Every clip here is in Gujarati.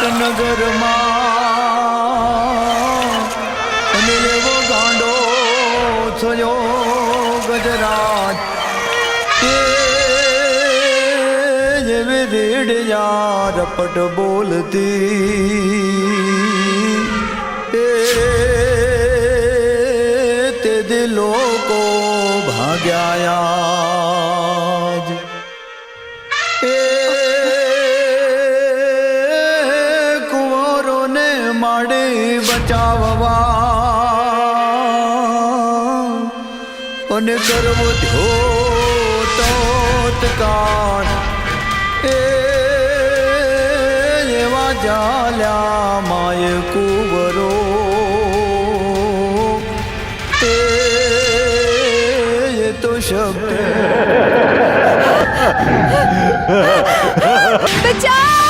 પાટનગરમાં અને એવો ગાંડો થયો ગજરાજ એ જેવી રીડ યાર રપટ બોલતી એ તે દિલો કો ભાગ્યા બચાવવા અને કરવો ધ્યોતકાર એ એવા જાલ્યા માય કુવરો. એ તો શબ્દ ના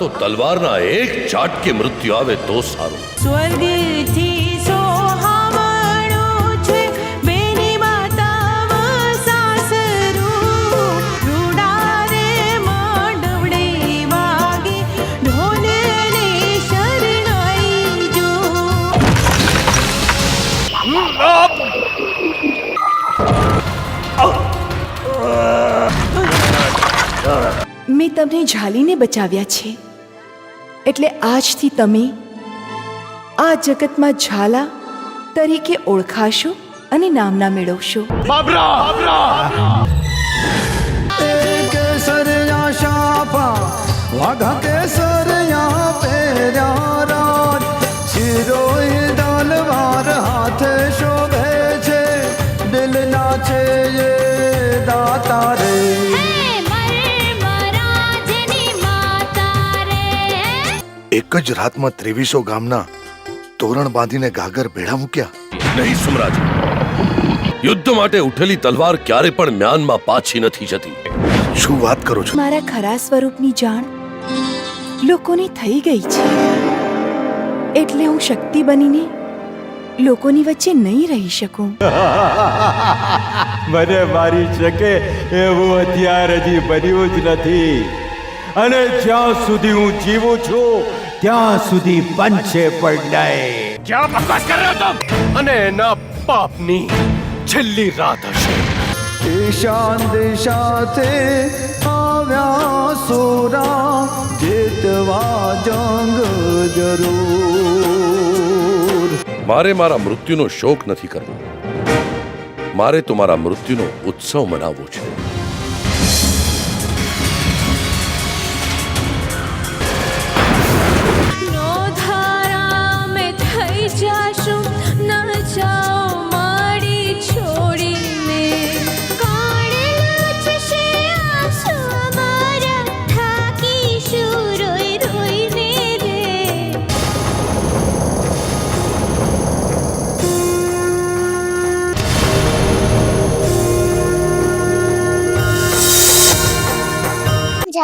તો તલવારના એક ચાટકે મૃત્યુ આવે તો સારું. સ્વર્ગથી મેં તમને ઝાલીને બચાવ્યા છે. એટલે આજથી તમે આ જગતમાં ઝાલા તરીકે ઓળખાશો અને નામના મેળવશો. વાઘા એક જ રાતમાં ત્રેવીસો ગામના તોરણ બાંધીને ગાગર ભેળા મૂક્યા. નહીં સુમરાજ. યુદ્ધ માટે ઉઠેલી તલવાર ક્યારે પણ મ્યાનમાં પાછી નથી જતી. શું વાત કરો છો? મારા ખરા સ્વરૂપની જાણ લોકોને થઈ ગઈ છે. એટલે હું શક્તિ બનીને લોકોની વચ્ચે નહીં રહી શકું. મને મારી શકે એવું અત્યાર હજી બન્યું જ નથી. અને જ્યાં સુધી હું જીવું છું ત્યાં સુધી બનશે પડડાય ક્યાં બકવાસ કર રહ્યો તુમ અને એના પાપની છેલ્લી રાત હશે. ઈશાન દિશાથે આવ્યા સોરા જીતવા જંગ જરૂર. મારે મારા મૃત્યુનો શોક નથી કરવો. મારે તો મારા મૃત્યુનો ઉત્સવ મનાવવો છે.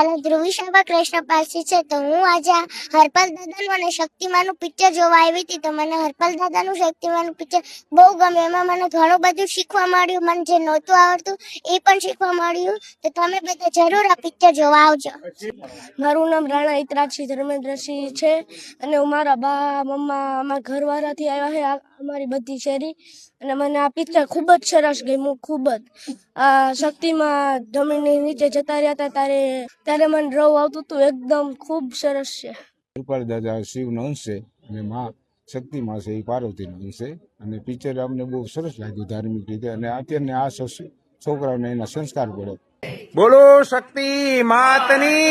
a ધ્રુવી સભા કૃષ્ણ પારસી છે, તો હું આજે હરપાલ દાદાનું અને શક્તિમાનનું પિક્ચર જોવા આવી હતી. તો મને હરપાલ દાદાનું શક્તિમાનનું પિક્ચર બહુ ગમ્યું. એમાં મને ઘણું બધું શીખવા મળ્યું. મને જે નહોતું આવડતું એ પણ શીખવા મળ્યું. તો તમે બધા જરૂર આ પિક્ચર જોવા આવજો. મારું નામ રાણા ઇતરાક્ષી ધર્મેન્દ્રસિંહ છે અને હું મારા બા, મમ્મા, અમારા ઘરવાળાથી આવ્યા છે અમારી બધી શેરી. અને મને આ પિક્ચર ખૂબ જ સરસ ગમ્યું, ખૂબ જ. આ શક્તિમાં જમીનની નીચે જતા રહ્યા હતા, ત્યારે ત્યારે મને રવ આવતું હતું એકદમ ખૂબ સરસ છે. ગોપાલ દાદા શિવનો અંશ છે અને માં શક્તિમાં છે એ પાર્વતીનો અંશ છે. અને પિક્ચર અમને બહુ સરસ લાગ્યું ધાર્મિક રીતે. અને અત્યારને આ છોકરાઓને એના સંસ્કાર પડે. બોલો શક્તિ માતની.